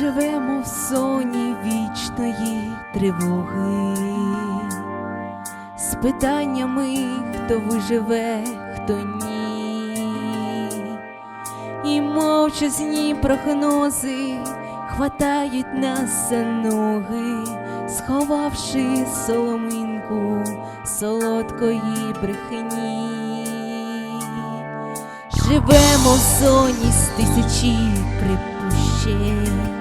живемо в зоні вічної тривоги, з питаннями, хто виживе, хто ні, і мовчазні прогнози хватають нас за ноги, сховавши соломинку солодкої брехні. Живемо в зоні з тисячі припущень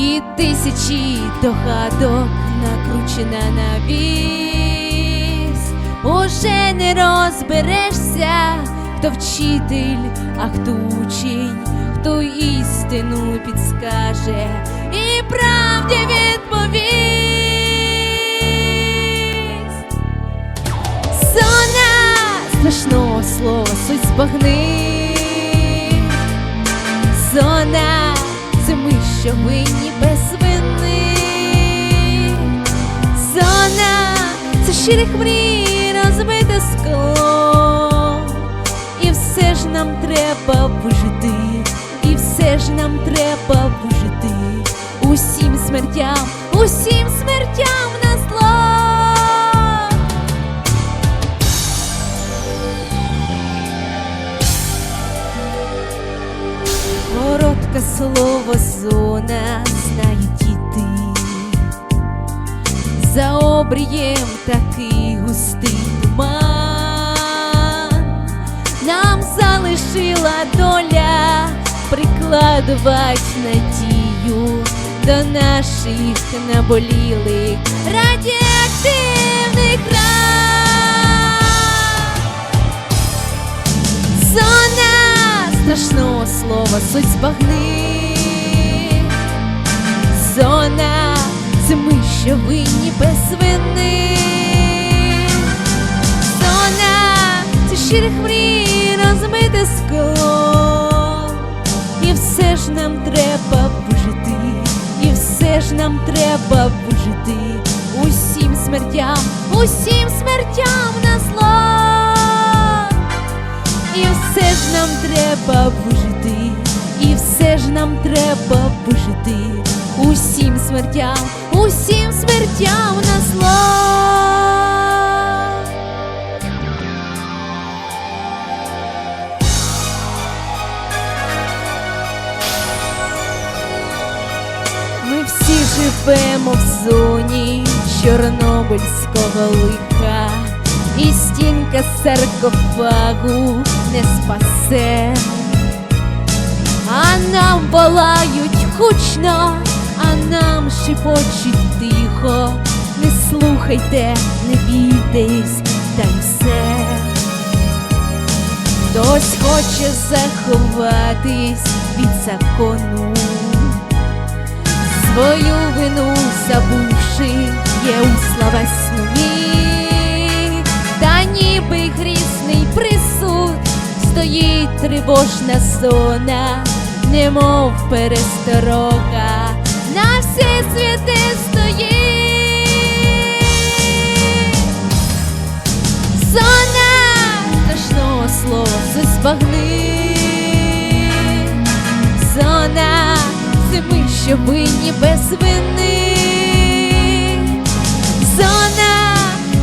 і тисячі догадок накручена на вісь. Уже не розберешся, хто вчитель, а хто учень, хто істину підскаже і правді відповість. Зона страшного слова суть збагни. Зона що винні без вини. Зона це щирих мрій розбите скло. І все ж нам треба вижити, і все ж нам треба вижити. Усім смертям, усім смертям За обрієм такий густий туман. Нам залишила доля прикладувати надію до наших наболілих радіоактивних ран. Зона страшного слова суть збагни. Що винні без вини. Зона це щирих мрій розбите скло. І все ж нам треба вижити, і все ж нам треба вижити. Усім смертям, усім смертям на зло. І все ж нам треба вижити, і все ж нам треба вижити. Усім смертям, смертям на зло. Ми всі живемо в зоні чорнобильського лиха, і стінка саркофагу не спасе, а нам волають гучно, а нам шепочуть тихо. Не слухайте, не бійтесь, та й все. Хтось хоче заховатись від закону свою вину забувши, є у словесну міг, та ніби грізний присуд стоїть тривожна зона, немов пересторога, Зона це ми, що винні без вини. Зона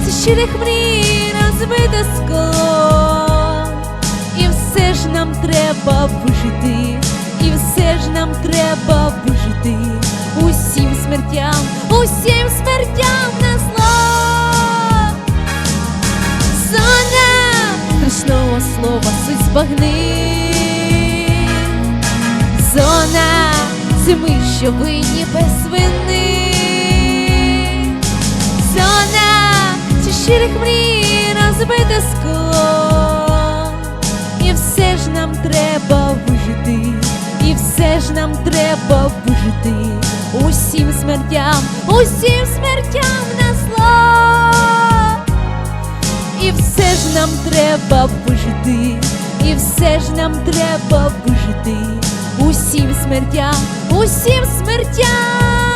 це щирих мрій розбите скло. І все ж нам треба вижити, і все ж нам треба вижити. Суть. Зона це ми, що винні без вини. Зона це щирих мрій розбите скло. І все ж нам треба вижити, і все ж нам треба вижити. Усім смертям, усім смертям на зло. І все ж нам треба вижити, і все ж нам треба вижити. Усім смертям, усім смертям